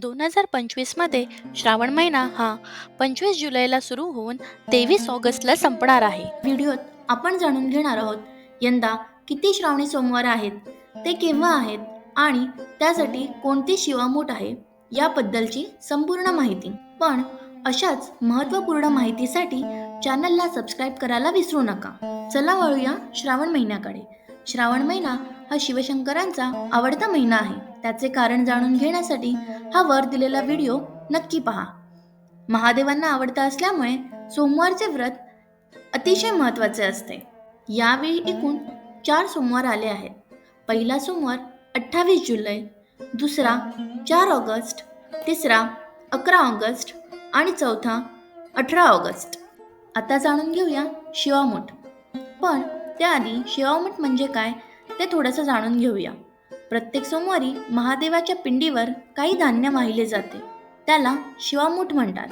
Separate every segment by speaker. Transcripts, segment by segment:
Speaker 1: दोन हजार पंचवीसमध्ये श्रावण महिना हा पंचवीस जुलैला सुरू होऊन तेवीस ऑगस्टला संपणार आहे.
Speaker 2: व्हिडिओत आपण जाणून घेणार आहोत यंदा किती श्रावणी सोमवार आहेत ते केव्हा आहेत आणि त्यासाठी कोणती शिवामूठ आहे याबद्दलची संपूर्ण माहिती. पण अशाच महत्त्वपूर्ण माहितीसाठी चॅनलला सबस्क्राईब करायला विसरू नका. चला वळूया श्रावण महिन्याकडे. श्रावण महिना हा शिवशंकरांचा आवडता महिना आहे. त्याचे कारण जाणून घेण्यासाठी हा वर दिलेला व्हिडिओ नक्की पहा. महादेवांना आवडता असल्यामुळे सोमवारचे व्रत अतिशय महत्त्वाचे असते. यावेळी एकूण चार सोमवार आले आहेत. पहिला सोमवार अठ्ठावीस जुलै दुसरा चार ऑगस्ट तिसरा अकरा ऑगस्ट आणि चौथा अठरा ऑगस्ट. आता जाणून घेऊया शिवामूठ. पण त्याआधी शिवामूठ म्हणजे काय ते थोडंसं जाणून घेऊया. प्रत्येक सोमवारी महादेवाच्या पिंडीवर काही धान्य वाहिले जाते. त्याला शिवामूठ म्हणतात.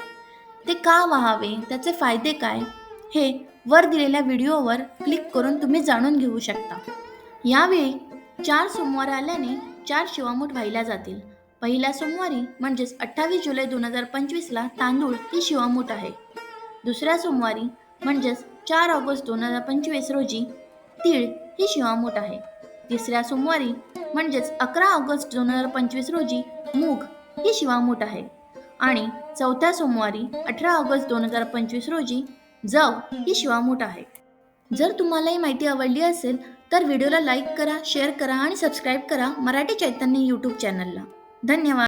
Speaker 2: ते का वाहावे? त्याचे फायदे काय? हे वर दिलेल्या व्हिडिओवर क्लिक करून तुम्ही जाणून घेऊ शकता. यावेळी चार सोमवार आल्याने चार शिवामूठ वाहिल्या जातील. पहिल्या सोमवारी म्हणजेच अठ्ठावीस जुलै दोन हजार पंचवीसला तांदूळ ही शिवामूठ आहे. दुसऱ्या सोमवारी म्हणजेच चार ऑगस्ट दोन हजार पंचवीस रोजी तीळ ही शिवामूठ आहे. तिसऱ्या सोमवारी म्हणजेच अकरा ऑगस्ट दोन हजार पंचवीस रोजी मूग ही शिवामूठ आहे. आणि चौथ्या सोमवारी अठरा ऑगस्ट दोन हजार पंचवीस रोजी जव ही शिवामूठ आहे. जर तुम्हाला ही माहिती आवडली असेल तर व्हिडिओला लाईक करा शेअर करा आणि सबस्क्राईब करा मराठी चैतन्य यूट्यूब चॅनलला. धन्यवाद.